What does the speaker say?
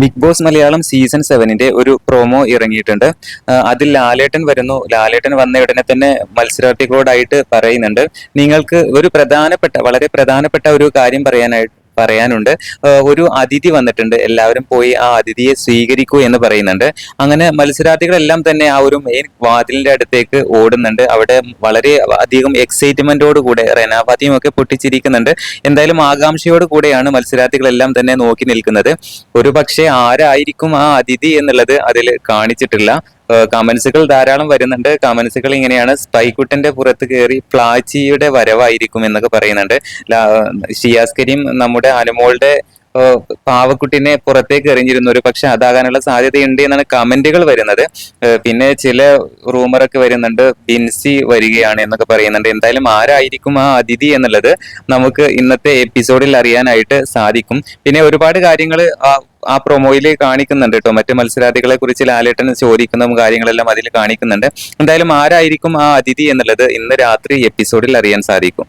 Big Boss Malayalam season സെവനിന്റെ ഒരു promo ഇറങ്ങിയിട്ടുണ്ട്. അതിൽ ലാലേട്ടൻ വരുന്നു. ലാലേട്ടൻ വന്ന ഉടനെ തന്നെ മത്സരാർത്ഥികളോടായിട്ട് പറയുന്നുണ്ട്. നിങ്ങൾക്ക് ഒരു പ്രധാനപ്പെട്ട വളരെ പ്രധാനപ്പെട്ട ഒരു കാര്യം പറയാനായിട്ട് പറയാനുണ്ട്. ഒരു അതിഥി വന്നിട്ടുണ്ട്. എല്ലാവരും പോയി ആ അതിഥിയെ സ്വീകരിക്കൂ എന്ന് പറയുന്നുണ്ട്. അങ്ങനെ മത്സരാർത്ഥികളെല്ലാം തന്നെ ആ ഒരു മെയിൻ വാതിലിന്റെ അടുത്തേക്ക് ഓടുന്നുണ്ട്. അവിടെ വളരെ അധികം എക്സൈറ്റ്മെന്റോട് കൂടെ റെനാഫാത്തിയും ഒക്കെ പൊട്ടിച്ചിരിക്കുന്നുണ്ട്. എന്തായാലും ആകാംക്ഷയോട് കൂടെയാണ് മത്സരാർത്ഥികളെല്ലാം തന്നെ നോക്കി നിൽക്കുന്നത്. ഒരു പക്ഷേ ആരായിരിക്കും ആ അതിഥി എന്നുള്ളത് അതിൽ കാണിച്ചിട്ടില്ല. കമന്റ്സുകൾ ധാരാളം വരുന്നുണ്ട്. കമന്റ്സുകൾ ഇങ്ങനെയാണ്. സ്പൈക്കുട്ടന്റെ പുറത്ത് കയറി പ്ലാച്ചിയുടെ വരവായിരിക്കും എന്നൊക്കെ പറയുന്നുണ്ട്. ഷിയാസ് കരീം നമ്മുടെ ഏഹ്, പാവക്കുട്ടിനെ പുറത്തേക്ക് എറിഞ്ഞിരുന്നു. ഒരു പക്ഷെ അതാകാനുള്ള സാധ്യതയുണ്ട് എന്നാണ് കമന്റുകൾ വരുന്നത്. പിന്നെ ചില റൂമറൊക്കെ വരുന്നുണ്ട് ബിൻസി വരികയാണ് എന്നൊക്കെ പറയുന്നുണ്ട്. എന്തായാലും ആരായിരിക്കും ആ അതിഥി എന്നുള്ളത് നമുക്ക് ഇന്നത്തെ എപ്പിസോഡിൽ അറിയാനായിട്ട് സാധിക്കും. പിന്നെ ഒരുപാട് കാര്യങ്ങൾ ആ പ്രൊമോയിൽ കാണിക്കുന്നുണ്ട് കേട്ടോ. മറ്റു മത്സരാർത്ഥികളെ കുറിച്ച് ലാലേട്ടൻ ചോദിക്കുന്ന കാര്യങ്ങളെല്ലാം അതിൽ കാണിക്കുന്നുണ്ട്. എന്തായാലും ആരായിരിക്കും ആ അതിഥി എന്നുള്ളത് ഇന്ന് രാത്രി എപ്പിസോഡിൽ അറിയാൻ സാധിക്കും.